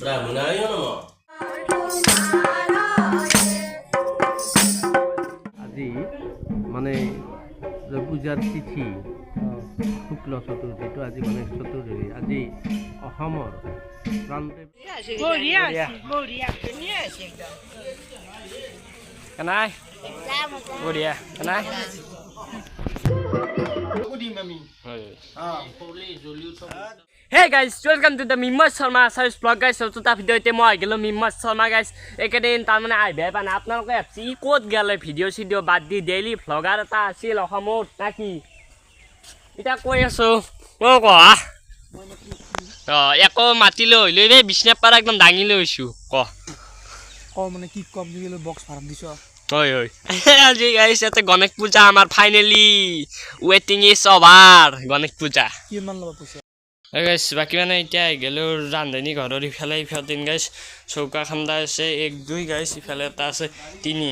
ব্রাহ্মণায় নমঃ আজি মানে যে পূজাৰ তিথি শুক্ল চতুৰ্থীটো আজি গণেশ চতুৰ্থী। আজি অসমৰ প্ৰান্তে বঢ়িয়া কেনাই? বঢ়িয়া কেনাই? Hey guys welcome to the Mimz Sharma Acharya vlog guys চতুৰ্থা video' এতিয়া মই আহি গ'লোঁ মিমজ শৰ্মা গাইজ এইকেইদিন তাৰমানে আহিবহে পোৱা নাই আপোনালোকে ভাবছি ই ক'ত গ'লে ভিডিঅ' চিডিঅ' বাদ দি ডেইলি ভ্লগাৰ এটা আছিল অসমত নে কি? এতিয়া কৈ আছোঁ। অ' কোৱা? অঁ একো মাতি লৈ লৈ এই বিচনাৰ পৰা একদম দাঙি লৈ আহিছোঁ। ক ক মানে কি কম বুলি বক্স ভাড়া দিছ। হয় হয়। আজি গাইছ ইয়াতে গণেশ পূজা আমাৰ ফাইনেলি ৱেটিং ইজ অভাৰ গণেশ পূজা। কিমান ল'ব পইচা? গাইছ বাকী মানে এতিয়া আহি গ'লোঁ ৰান্ধনী ঘৰৰ ইফালে ইফালে গাইছ চৌকা খান্দা আছে এক দুই গাইছ ইফালে এটা আছে তিনি।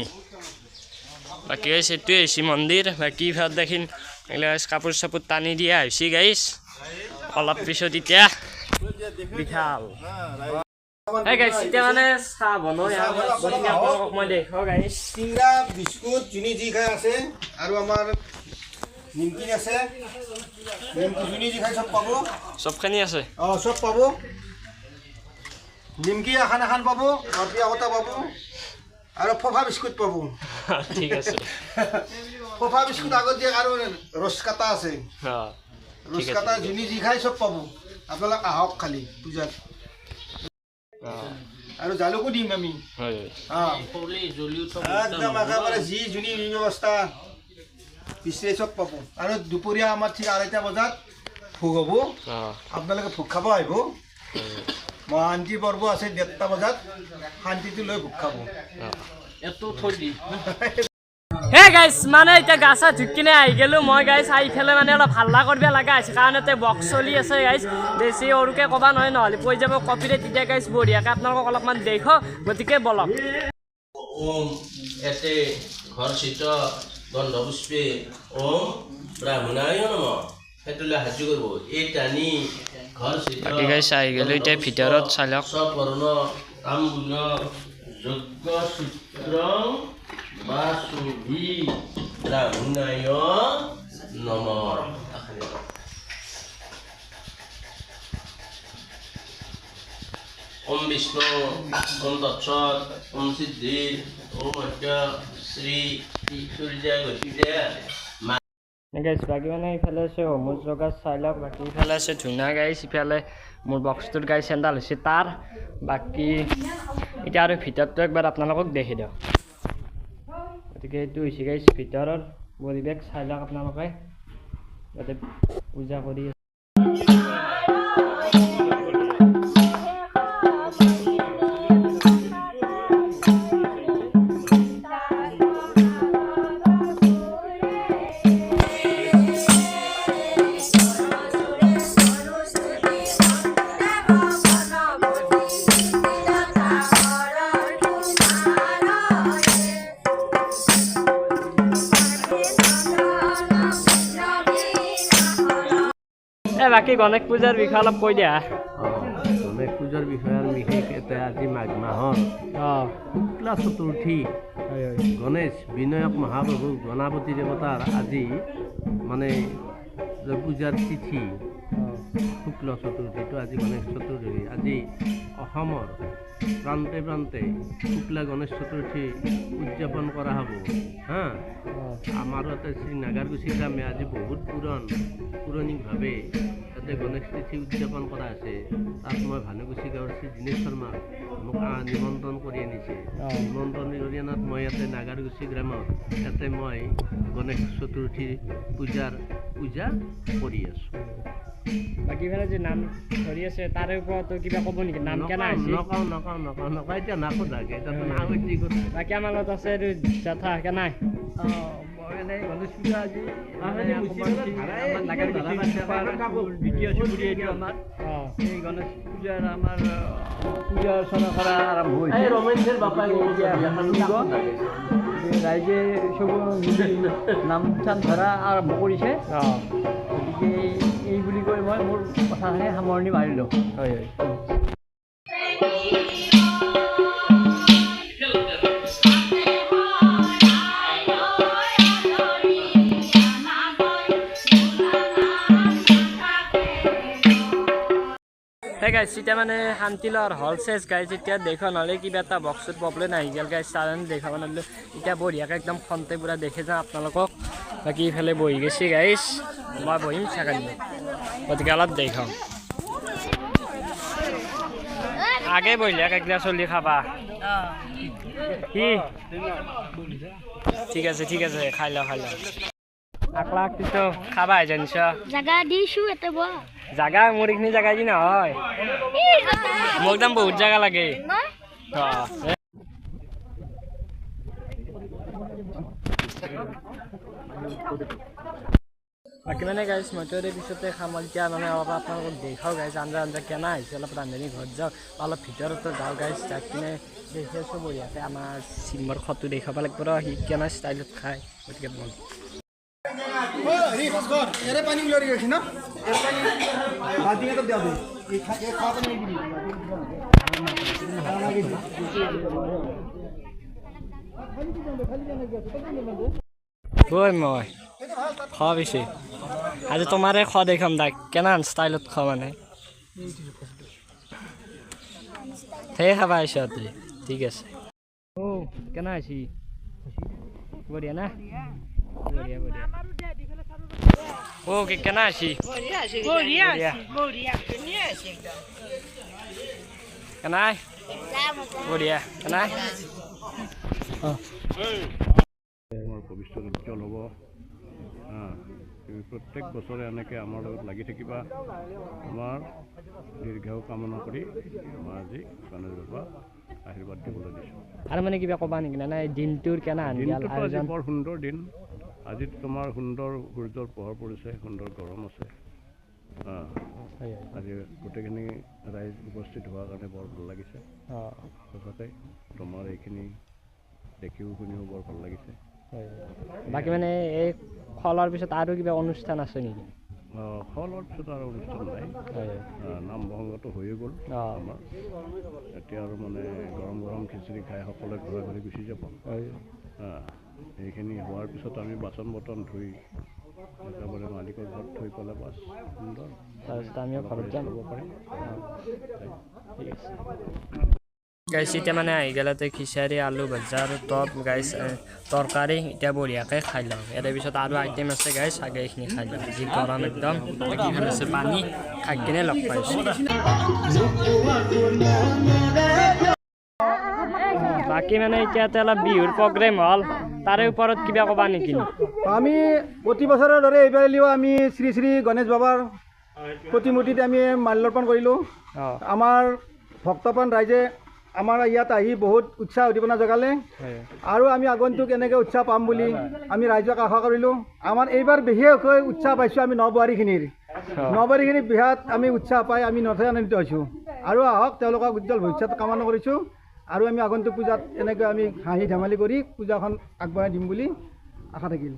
বাকী গাইছ এইটোৱে হৈছে মন্দিৰ বাকী ইফালে দেখিন এইগিলা গাইছ কাপোৰ চাপোৰ টানি দিয়া হৈছে গাইছ অলপ পিছত এতিয়া বিশাল। এই গাইছ এতিয়া মানে চাহ বনাই মই দেখুৱাওঁ গাইছ চিংৰা বিস্কুট যোনি যি খাই আছে আৰু আমাৰ নিমকিন আছে? নিমকি যোনি যি খাই চব পাব? চবখিনি আছে। অঁ চব পাব? নিমকি এখন এখন পাব ৰতি আগতে পাব আৰু ফফা বিস্কুট পাব। ঠিক আছে। ফফা বিস্কুট আগত দিয়ে আৰু ৰচ কাটা আছে ঠিক কাটা যোনি যি খাই চব পাব। আপোনালোক আহক খালি পূজাত। আৰু জালুকো দিম আমি। একদম একেবাৰে যি যি ব্যৱস্থা বিচাৰে চব পাব। আৰু দুপৰীয়া আমাৰ ঠিক আঢ়ৈটা বজাত ভোগ হ'ব। আপোনালোকে ভোগ খাব আহিব। মহান্তি পৰ্ব আছে ডেৰটা বজাত। শান্তিটো লৈ ভোগ খাব। হে গাইছ মানে এতিয়া গা চা ধুই কিনে আহি গ'লোঁ। মই গাইছ আহি পেলাই মানে অলপ হাল্লা কৰিব লগা হৈছে। কাৰণ ইয়াতে বক্স চলি আছে গাইছ বেছি সৰুকৈ ক'বা নহয় নহ'লে পৰি যাব কপিৰে তেতিয়া গাইছ বঢ়িয়াকৈ আপোনালোকক অলপমান দেখো গতিকে বলক। ওম এতে ঘৰচিত গন্ধপুষ্পে ওম ব্ৰাহ্মণায় নমঃ। সেইটোলৈ সাজু কৰিব। এই টানি বাকী guys গ'লো এতিয়া ভিতৰত চাই লওক। স্বপৰ্ণ তাম্বুল যজ্ঞ সূত্ৰ বা শুভি ব্ৰাহ্মণায় নমঃ। ওম বিষ্ণু সিদ্ধি ওম অদ্য শ্ৰী সূৰ্য গতিদে বাকী মানে ইফালে আছে অমুজ লগা চাই লওক বাকী ইফালে আছে ধুনীয়া গাইছ ইফালে মোৰ বক্সটোৰ গাড়ী চেণ্ডাল হৈছে তাৰ বাকী এতিয়া আৰু ভিতৰটো একবাৰ আপোনালোকক দেখি দিওঁ। গতিকে এইটো হৈছে গাইছ ভিতৰৰ পৰিৱেশ চাই লওক আপোনালোকে ইয়াতে পূজা কৰি বাকী গণেশ পূজাৰ বিষয়ে অলপ কৈ দিয়া। গণেশ পূজাৰ বিষয়ে আৰু বিশেষ এটা আজি মাঘ মাহৰ শুক্লা চতুৰ্থী। গণেশ বিনায়ক মহাপ্ৰভু গণপতি দেৱতাৰ আজি মানে পূজাৰ তিথি শুক্ল চতুৰ্থীটো আজি গণেশ চতুৰ্থী। আজি অসমৰ প্ৰান্তে প্ৰান্তে শুক্লা গণেশ চতুৰ্থী উদযাপন কৰা হ'ব হা? আমাৰো ইয়াতে শ্ৰী নাগাৰকুচি গ্ৰামে আজি বহুত পুৰণ পুৰণিকভাৱে ইয়াতে গণেশ তিথি উদযাপন কৰা আছে। তাত মই ভানুকুচি গাঁৱৰ শ্ৰী দীনেশ শৰ্মাক মোক নিমন্ত্ৰণ কৰি আনিছে। নিমন্ত্ৰণ কৰি অনাত মই ইয়াতে নাগাৰকুচি গ্ৰামত ইয়াতে মই গণেশ চতুৰ্থী পূজাৰ পূজা কৰি আছোঁ। বাকী ইফালে যে নাম ধৰি আছে তাৰে ওপৰতো কিবা ক'ব নেকি? নাম কেনে নকওঁ হৈছে নকওঁ নকওঁ নকওঁ নকওঁ। এতিয়া নাম যি বাকী আমাৰ লগত আছে জেঠা কেনাই ৰাইজে চব নাম চাম ধৰা আৰম্ভ কৰিছে গতিকে এই বুলি কৈ মই মোৰ কথাখিনি সামৰণি মাৰিলোঁ হয় হয়। গাইছ এতিয়া মানে শান্তিলৰ হল চেজ গাইছ এতিয়া দেখা নহ'লে কিবা এটা বক্সত প্ৰব্লেম আহি গ'ল গাইছ তাৰকাৰণে দেখাব নোৱাৰিলোঁ এতিয়া বঢ়িয়াকৈ একদম খন্তে পূৰা দেখি যাওঁ আপোনালোকক। বাকী ইফালে বহি গৈছে গাইছ মই বহিম ছেকেণ্ড গতিকে অলপ দেখাওঁ। আগে বহিলে একগিলা চলি খাবা। ঠিক আছে ঠিক আছে খাই লওঁ খাই লওঁ। আকলা কিন্তু খাবা আহি জানিছ জাগা দিছো এতে ব। জাগা মোৰ এইখিনি জাগা কি নহয়। মোক একদম বহুত জাগা লাগে। বাকী মানে গাইছ মইতো পিছতে খাম এতিয়া মানে অলপ আপোনালোকক দেখাওঁ গাইছ আঞ্জা আঞ্জা কেনা আহিছে অলপ ৰান্ধনি ঘৰত যাওঁ অলপ ভিতৰতো যাওঁ গাইছ যাই কিনে দেখি আছোঁ বঢ়িয়াকৈ আমাৰ চিমৰ খটো দেখাব লাগিব সি কেনা ষ্টাইলত খায় গতিকে ইয়াৰে পানী উলিয়াই গৈছে ন? ইয়াৰ পানী বাল্টিং এটাত দিয়া দেই এই খা- এই দিবি ঐ মই খোৱা পিছে আজি তোমাৰে খোৱা দেখাম তাক কেনান ষ্টাইলত খোৱা মানে? সেই খাবা আহিছ তুই ঠিক আছে। অ কেনা আছি বঢ়িয়া না? বঢ়িয়া বঢ়িয়া। কেনা বঢ়িয়া। আমাৰ ভৱিষ্যত উজ্জ্বল হ'ব হা, তুমি প্ৰত্যেক বছৰে এনেকৈ আমাৰ লগত লাগি থাকিবা। আমাৰ দীৰ্ঘায়ু কামনা কৰি মই আজি গণেশ বাবা আশীৰ্বাদ দিবলৈ দিছোঁ। আৰু মানে কিবা ক'বা নেকি? না নাই দিনটোৰ কেনা আয়োজন? বৰ সুন্দৰ দিন। আজি তোমাৰ সুন্দৰ সূৰ্যৰ পোহৰ পৰিছে সুন্দৰ গৰম আছে। আজি গোটেইখিনি ৰাইজ উপস্থিত হোৱাৰ কাৰণে বৰ ভাল লাগিছে। সঁচাকৈ তোমাৰ এইখিনি দেখিও শুনিও বৰ ভাল লাগিছে। বাকী মানে এই খোৱাৰ পিছত আৰু কিবা অনুষ্ঠান আছে নেকি? খোৱা পিছত আৰু অনুষ্ঠান নাই। নাম প্ৰসংগটো হৈয়ে গ'ল। আমাৰ। এতিয়া আৰু মানে গৰম গৰম খিচিৰি খাই সকলোৱে ঘৰে ঘৰে গুচি যাব। হয়। আহ, হোৱাৰ পিছত আমি বাচন বৰ্তন ধুই একেবাৰে মালিকৰ ঘৰত থৈ পেলাই বাছ সুন্দৰ। তাৰপিছত আমিও ঘৰত যাম। পাৰিম। ঠিক আছে। গাইছ এতিয়া মানে আহি গেলাতে খিচাৰি আলু ভাজা আৰু টপ গাইছ তৰকাৰী এতিয়া বঢ়িয়াকৈ খাই লওঁ। ইয়াৰ পিছত আৰু আইটেম আছে গাইছ আগে এইখিনি খাই লওঁ। যি গৰম একদম বাকী আছে পানী। খাই কিনে লগ পাইছোঁ। বাকী মানে এতিয়াতে অলপ বিহুৰ প্ৰগ্ৰেম হ'ল তাৰে ওপৰত কিবা ক'বা নেকি আমি প্ৰতি বছৰৰ দৰে এইবাৰলৈও আমি শ্ৰী শ্ৰী গণেশ বাবাৰ প্ৰতিমূৰ্তিত আমি মাল্যৰ্পণ কৰিলোঁ আমাৰ ভক্তপ্ৰাণ ৰাইজে আমাৰ ইয়াত আহি বহুত উৎসাহ উদ্দীপনা জগালে। আৰু আমি আগন্তুক এনেকৈ উৎসাহ পাম বুলি আমি ৰাইজক আশা কৰিলোঁ। আমাৰ এইবাৰ বিশেষকৈ উৎসাহ পাইছোঁ আমি নবোৱাৰীখিনিৰ নবোৱাৰীখিনিৰ বিহাত আমি উৎসাহ পাই আমি নথৈ আনন্দিত হৈছোঁ। আৰু আহক তেওঁলোকক উজ্জ্বল ভৱিষ্যত কামনা কৰিছোঁ। আৰু আমি আগন্তুক পূজাত এনেকৈ আমি হাঁহি ধেমালি কৰি পূজাখন আগবঢ়াই দিম বুলি আশা থাকিল।